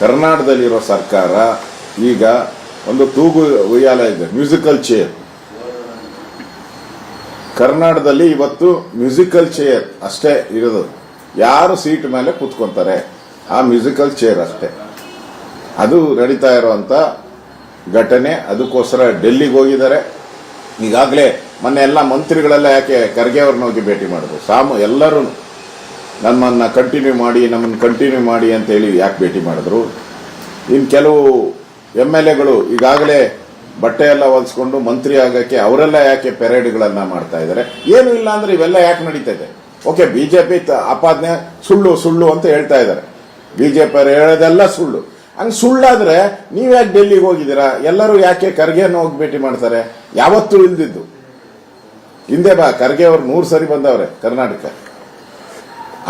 ಕರ್ನಾಟಕದಲ್ಲಿರೋ ಸರ್ಕಾರ ಈಗ ಒಂದು ತೂಗು ಉಯ್ಯಾಲ ಇದೆ ಮ್ಯೂಸಿಕಲ್ ಚೇರ್ ಕರ್ನಾಟಕದಲ್ಲಿ ಇವತ್ತು ಮ್ಯೂಸಿಕಲ್ ಚೇರ್ ಅಷ್ಟೇ ಇರೋದು. ಯಾರು ಸೀಟ್ ಮೇಲೆ ಕೂತ್ಕೊಂತಾರೆ, ಆ ಮ್ಯೂಸಿಕಲ್ ಚೇರ್ ಅಷ್ಟೇ. ಅದು ನಡೀತಾ ಇರುವಂತ ಘಟನೆ. ಅದಕ್ಕೋಸ್ಕರ ಡೆಲ್ಲಿಗೆ ಹೋಗಿದ್ದಾರೆ. ಈಗಾಗಲೇ ಮೊನ್ನೆ ಎಲ್ಲ ಮಂತ್ರಿಗಳೆಲ್ಲ ಯಾಕೆ ಖರ್ಗೆ ಅವ್ರನ್ನ ಹೋಗಿ ಭೇಟಿ ಮಾಡಿದ್ರು? ಸಾಮು ಎಲ್ಲರೂ ನಮ್ಮನ್ನ ಕಂಟಿನ್ಯೂ ಮಾಡಿ, ನಮ್ಮನ್ನು ಕಂಟಿನ್ಯೂ ಮಾಡಿ ಅಂತ ಹೇಳಿ ಯಾಕೆ ಭೇಟಿ ಮಾಡಿದ್ರು? ಇನ್ನು ಕೆಲವು ಎಂ ಎಲ್ ಎಗಳು ಈಗಾಗಲೇ ಬಟ್ಟೆ ಎಲ್ಲ ಹೊಲಿಸ್ಕೊಂಡು ಮಂತ್ರಿ ಆಗೋಕ್ಕೆ ಅವರೆಲ್ಲ ಯಾಕೆ ಪೆರೇಡ್ಗಳನ್ನು ಮಾಡ್ತಾ ಇದ್ದಾರೆ? ಏನು ಇಲ್ಲ ಅಂದರೆ ಇವೆಲ್ಲ ಯಾಕೆ ನಡೀತಾ ಇದೆ ಓಕೆ ಪಿ ಆಪಾದನೆ ಸುಳ್ಳು ಸುಳ್ಳು ಅಂತ ಹೇಳ್ತಾ ಇದ್ದಾರೆ. ಬಿ ಬಿಜೆಪಿ ಅವರು ಹೇಳೋದೆಲ್ಲ ಸುಳ್ಳು. ಹಂಗೆ ಸುಳ್ಳಾದರೆ ನೀವು ಯಾಕೆ ಡೆಲ್ಲಿಗೆ ಹೋಗಿದ್ದೀರಾ? ಎಲ್ಲರೂ ಯಾಕೆ ಖರ್ಗೆಯನ್ನು ಹೋಗಿ ಭೇಟಿ ಮಾಡ್ತಾರೆ? ಯಾವತ್ತೂ ಇಲ್ದಿದ್ದು. ಹಿಂದೆ ಬಾ, ಖರ್ಗೆ ಅವ್ರು ನೂರು ಸರಿ ಬಂದವ್ರೆ ಕರ್ನಾಟಕ.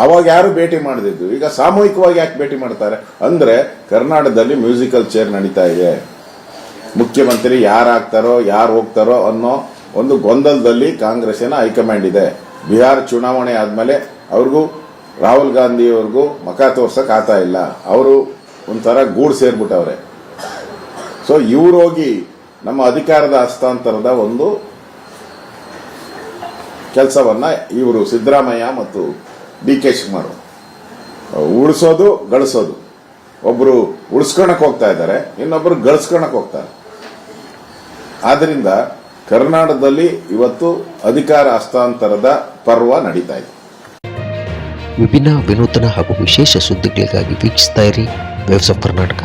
ಅವಾಗ ಯಾರು ಭೇಟಿ ಮಾಡದಿದ್ದು? ಈಗ ಸಾಮೂಹಿಕವಾಗಿ ಯಾಕೆ ಭೇಟಿ ಮಾಡ್ತಾರೆ? ಅಂದ್ರೆ ಕರ್ನಾಟಕದಲ್ಲಿ ಮ್ಯೂಸಿಕಲ್ ಚೇರ್ ನಡೀತಾ ಇದೆ. ಮುಖ್ಯಮಂತ್ರಿ ಯಾರಾಗ್ತಾರೋ, ಯಾರು ಹೋಗ್ತಾರೋ ಅನ್ನೋ ಒಂದು ಗೊಂದಲದಲ್ಲಿ ಕಾಂಗ್ರೆಸ್ಸಿನ ಹೈಕಮಾಂಡ್ ಇದೆ. ಬಿಹಾರ ಚುನಾವಣೆ ಆದ್ಮೇಲೆ ಅವ್ರಿಗೂ ರಾಹುಲ್ ಗಾಂಧಿ ಅವ್ರಿಗೂ ಮಖ ತೋರ್ಸಕ್ ಆತ ಇಲ್ಲ. ಅವರು ಒಂಥರ ಗೂಡು ಸೇರ್ಬಿಟ್ಟವ್ರೆ. ಸೊ ಇವ್ರು ಹೋಗಿ ನಮ್ಮ ಅಧಿಕಾರದ ಹಸ್ತಾಂತರದ ಒಂದು ಕೆಲಸವನ್ನ ಇವರು ಸಿದ್ದರಾಮಯ್ಯ ಮತ್ತು ಡಿ ಕೆ ಶಿವಕುಮಾರ್ ಉಳಿಸೋದು, ಗಳಿಸೋದು. ಒಬ್ರು ಉಳಿಸ್ಕೊಳಕ್ ಹೋಗ್ತಾ ಇದ್ದಾರೆ, ಇನ್ನೊಬ್ರು ಗಳಿಸ್ಕೊಳಕ್ ಹೋಗ್ತಾರೆ. ಆದ್ರಿಂದ ಕರ್ನಾಟಕದಲ್ಲಿ ಇವತ್ತು ಅಧಿಕಾರ ಹಸ್ತಾಂತರದ ಪರ್ವ ನಡೀತಾ ಇದೆ. ವಿಭಿನ್ನ ವಿನೂತನ ಹಾಗೂ ವಿಶೇಷ ಸುದ್ದಿಗಳಿಗಾಗಿ ವೀಕ್ಷಿಸ್ತಾ ಇರಿ ವೇವ್ಸ್ ಆಫ್ ಕರ್ನಾಟಕ